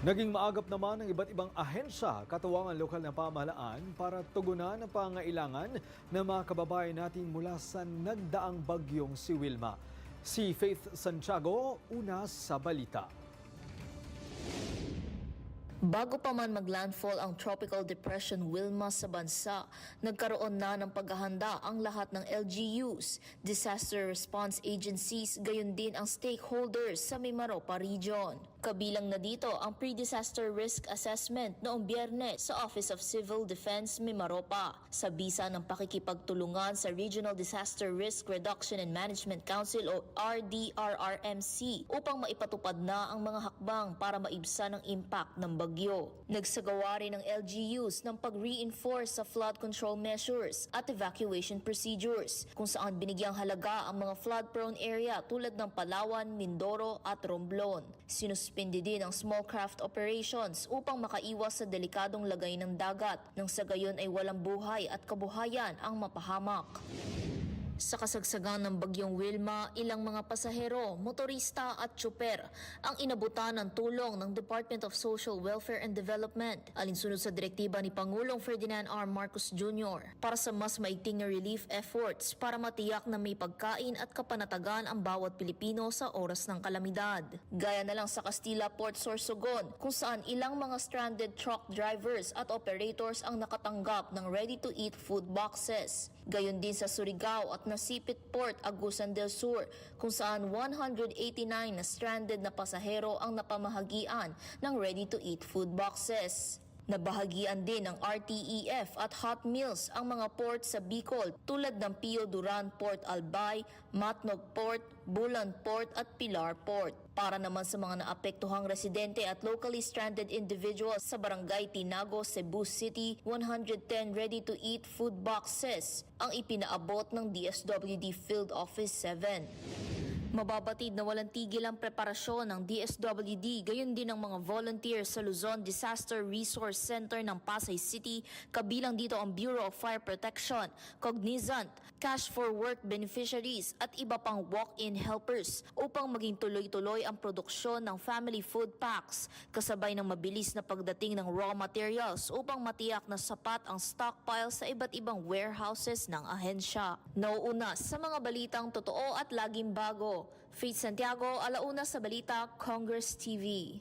Naging maagap naman ng iba't ibang ahensya katuwang ang lokal na pamahalaan para tugunan ang pangailangan ng mga kababayan natin mula sa nagdaang bagyong si Wilma. Si Faith Santiago, una sa balita. Bago pa man maglandfall ang Tropical Depression Wilma sa bansa, nagkaroon na ng paghahanda ang lahat ng LGUs, disaster response agencies, gayon din ang stakeholders sa Mimaropa region. Kabilang na dito ang pre-disaster risk assessment noong biyernes sa Office of Civil Defense Mimaropa sa bisa ng pakikipagtulungan sa Regional Disaster Risk Reduction and Management Council o RDRRMC upang maipatupad na ang mga hakbang para maibsan ang impact ng bagyo. Nagsagawa rin ng LGUs ng pag-reinforce sa flood control measures at evacuation procedures kung saan binigyang halaga ang mga flood-prone area tulad ng Palawan, Mindoro at Romblon. Sinuspindi din ang small craft operations upang makaiwas sa delikadong lagay ng dagat nang sa gayon ay walang buhay at kabuhayan ang mapahamak. Sa kasagsagan ng bagyong Wilma, ilang mga pasahero, motorista at tsuper ang inabutan ng tulong ng Department of Social Welfare and Development alinsunod sa direktiba ni Pangulong Ferdinand R. Marcos Jr. para sa mas maigting na relief efforts para matiyak na may pagkain at kapanatagan ang bawat Pilipino sa oras ng kalamidad. Gaya na lang sa Castilla Port Sorsogon kung saan ilang mga stranded truck drivers at operators ang nakatanggap ng ready-to-eat food boxes. Gayon din sa Surigao at Nasipit Port, Agusan del Sur, kung saan 189 na stranded na pasahero ang napamahagian ng ready-to-eat food boxes. Nabahagian din ng RTEF at Hot Meals ang mga port sa Bicol tulad ng Pio Duran Port Albay, Matnog Port, Bulan Port at Pilar Port. Para naman sa mga naapektuhang residente at locally stranded individuals sa Barangay Tinago, Cebu City, 110 ready-to-eat food boxes ang ipinaabot ng DSWD Field Office 7. Mababatid na walang tigil ang preparasyon ng DSWD, gayon din ang mga volunteers sa Luzon Disaster Resource Center ng Pasay City, kabilang dito ang Bureau of Fire Protection, Cognizant, Cash for Work beneficiaries at iba pang walk-in helpers upang maging tuloy-tuloy ang produksyon ng family food packs, kasabay ng mabilis na pagdating ng raw materials upang matiyak na sapat ang stockpile sa iba't ibang warehouses ng ahensya. Nauuna sa mga balitang totoo at laging bago, Faith Santiago, alauna sa balita, Congress TV.